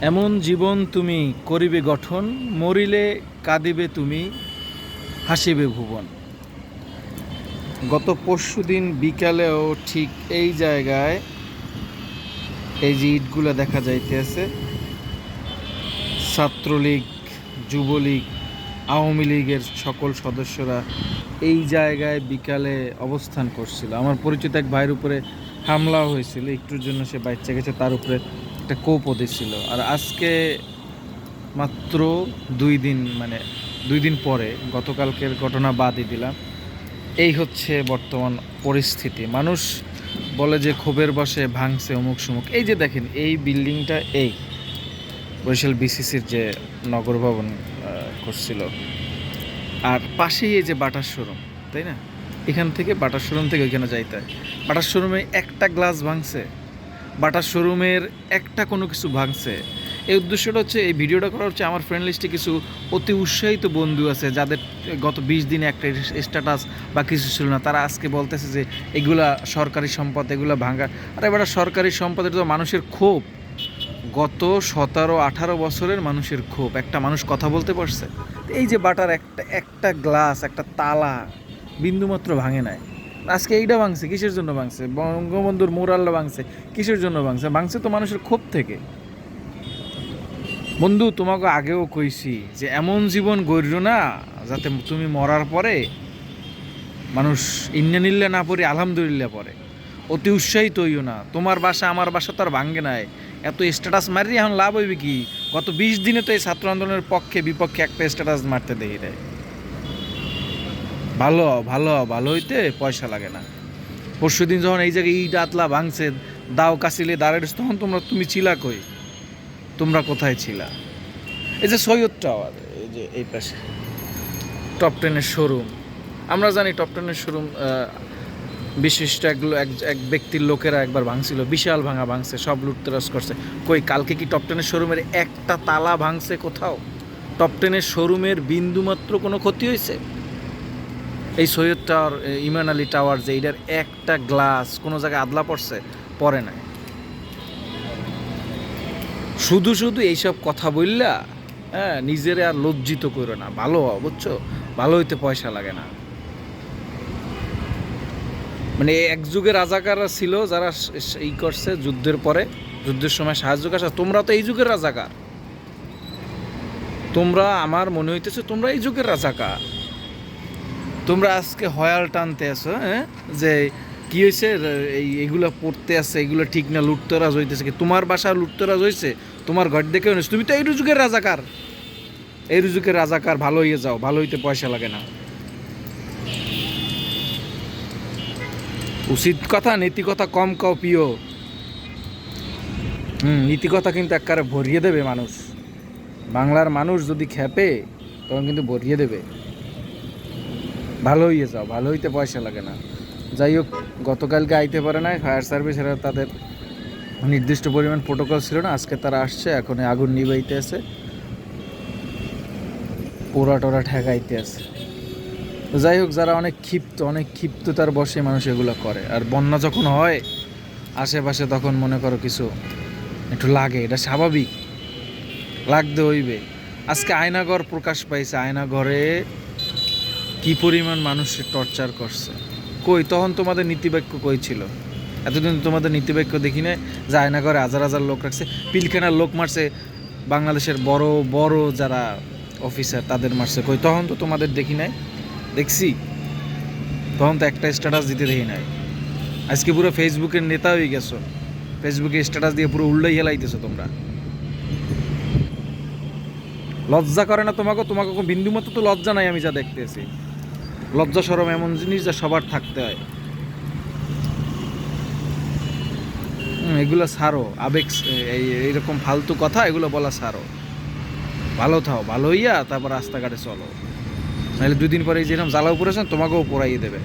এমন জীবন তুমি করিবে গঠন, মরিলে কাঁদিবে তুমি, হাসিবে ভুবন। গত পরশু দিন বিকালেও ঠিক এই জায়গায় এই যে ইটগুলো দেখা যাইতেছে, ছাত্রলীগ, যুবলীগ, আওয়ামী লীগের সকল সদস্যরা এই জায়গায় বিকালে অবস্থান করছিল। আমার পরিচিত এক ভাইয়ের উপরে হামলা হয়েছিল। একটুর জন্য সে বাচ্চা গেছে, তার উপরে একটা কোপও দিছিল। আর আজকে মাত্র দুই দিন মানে দুই দিন পরে গতকালকের ঘটনা বাদই দিলাম। এই হচ্ছে বর্তমান পরিস্থিতি। মানুষ বলে যে ক্ষোভের বসে ভাঙছে অমুক সুমুক। এই যে দেখেন, এই বিল্ডিংটা এই বরিশাল বিসিসির যে নগর ভবন করছিল। আর পাশেই এই যে বাটার শোরুম, তাই না? এখান থেকে বাটার শোরুম থেকে ওইখানে যাইতে হয়। বাটার শোরুমে একটা গ্লাস ভাঙছে, বাটার শোরুমের একটা কোনো কিছু ভাঙছে। এই উদ্দেশ্যটা হচ্ছে, এই ভিডিওটা করা হচ্ছে আমার ফ্রেন্ড লিস্টে কিছু অতি উৎসাহিত বন্ধু আছে, যাদের গত বিশ দিনে একটা স্ট্যাটাস বা কিছু ছিল না। তারা আজকে বলতেছে যে, এগুলা সরকারি সম্পদ, এগুলা ভাঙা। আর এবার সরকারি সম্পদের তো মানুষের ক্ষোভ। গত সতেরো, আঠারো বছরের মানুষের ক্ষোভ। একটা মানুষ কথা বলতে পারছে এই যে বাটার একটা একটা গ্লাস, একটা তালা বিন্দুমাত্র ভাঙে নাই। আজকে এইটা ভাঙছে, কিসের জন্য ভাঙছে? বঙ্গবন্ধুর মোরাল্লা ভাঙছে, কিসের জন্য ভাঙছে? ভাঙছে তো মানুষের ক্ষোভ থেকে। বন্ধু, তোমাকে আগেও কইছি যে এমন জীবন গড়িল না, যাতে তুমি মরার পরে মানুষ ইন্নানিল্লা না পড়ে, আলহামদুলিল্লাহ পড়ে। অতি উৎসাহিত হইও না। তোমার বাসা, আমার বাসা তো আর ভাঙ্গে নাই। এত স্ট্যাটাস মারি এখন লাভ হইবে কি? গত বিশ দিনে তো এই ছাত্র আন্দোলনের পক্ষে বিপক্ষে একটা স্ট্যাটাস মারতে দেখি দেয় ভালো ভালো ভালো হইতে পয়সা লাগে না। পরশু দিন যখন এই জায়গায় ইট আতলা ভাঙছে, দাও কাশিলে দাঁড়াইছ তখন তোমরা, তুমি ছিলা কই? তোমরা কোথায় ছিলা? এই যে সৈয়দ টাওয়ার, এই যে এই পাশে। টপ টেনের শোরুম আমরা জানি টপ টেনের শোরুম বিশিষ্ট এক এক ব্যক্তির লোকেরা একবার ভাঙছিল, বিশাল ভাঙা ভাঙছে, সব লুটতরাজ করছে। কই, কালকে কি টপ টেনের শোরুমের একটা তালা ভাঙছে কোথাও? টপ টেনের শোরুমের বিন্দুমাত্র কোনো ক্ষতি হয়েছে? এই সৈয়দ টাওয়ার ইমান আলী টাওয়ার যে এটার একটা গ্লাস কোনো জায়গায় আদলা পড়ছে পরে নাই। শুধু শুধু এইসব কথা বললা হ্যাঁ নিজেরে আর লজ্জিত করো না। ভালো বুঝছ? ভালো হইতে পয়সা লাগে না। মানে এক যুগে রাজাকাররা ছিল যারা এই করছে যুদ্ধের পরে, যুদ্ধের সময় সাহায্য করছে। তোমরা তো এই যুগের রাজাকার। তোমরা, আমার মনে হইতেছে তোমরা এই যুগের রাজাকার। তোমরা আজকে হয়াল টানতে আছো হ্যাঁ? যে কি হয়েছে এই, এগুলো পড়তে আছে, এগুলো ঠিক না, লুটতরাজ হইতেছে কি? তোমার বাসা লুটতরাজ হয়েছে তোমার ঘর দেখে তুমি তো এই রুজুকের রাজাকার। এই রুজুকের রাজাকার, ভালো হয়ে যাও, ভালো হইতে পয়সা লাগে না। উচিত কথা নীতিকথা কম কাও প্রিয় হুম নীতিকথা কিন্তু একবারে ভরিয়ে দেবে মানুষ। বাংলার মানুষ যদি খেপে, তখন কিন্তু ভরিয়ে দেবে। ভালো হইয়ে যাও ভালো হইতে পয়সা লাগে না। যাই হোক, গতকালকে আইতে পারে না ফায়ার সার্ভিস এরা তাদের নির্দিষ্ট পরিমাণ প্রোটোকল ছিল না, আজকে তারা আসছে এখন আগুন নিবাইতে আছে। পোড়া টোরা ঠেকাইতে আছে। যাই হোক, যারা অনেক ক্ষিপ্ত, অনেক ক্ষিপ্ততার বসে মানুষ এগুলো করে। আর বন্যা যখন হয়, আশেপাশে তখন মনে করো কিছু একটু লাগে। এটা স্বাভাবিক। লাগতে হইবে। আজকে আয়নাঘর প্রকাশ পাইছে আয়নাঘরে কি পরিমাণ মানুষের টর্চার করছে। কই, তখন তোমাদের নীতিবাক্য কই ছিল? এতদিন তোমাদের নীতিবাক্য দেখি না যে আয়নাঘরে হাজার হাজার লোক রাখছে, পিলখানার লোক মারছে, বাংলাদেশের বড় বড় যারা অফিসার তাদের মারছে। কই, তখন তো তোমাদের দেখি নাই। দেখছি? তখন তো একটা স্ট্যাটাস দিতে দেখি নাই। আজকে পুরো ফেসবুকের নেতা হয়ে গেছো। ফেসবুকে স্ট্যাটাস দিয়ে পুরো উল্লাই হেলাইতেছো তোমরা। লজ্জা করে না তোমাকে? তোমাকে বিন্দু মতো তো লজ্জা নাই আমি যা দেখতেছি। লজ্জা সরম এমন জিনিস যা সবার থাকতে হয়। এগুলো ছাড়ো আবেগ, এই, এইরকম ফালতু কথা এগুলো বলা ছাড়ো ভালো থাও, ভালো হইয়া তারপর রাস্তাঘাটে চলো। নাহলে দুদিন পরে যেরকম জ্বালাও পড়েছেন তোমাকেও পড়াইয়ে দেবে।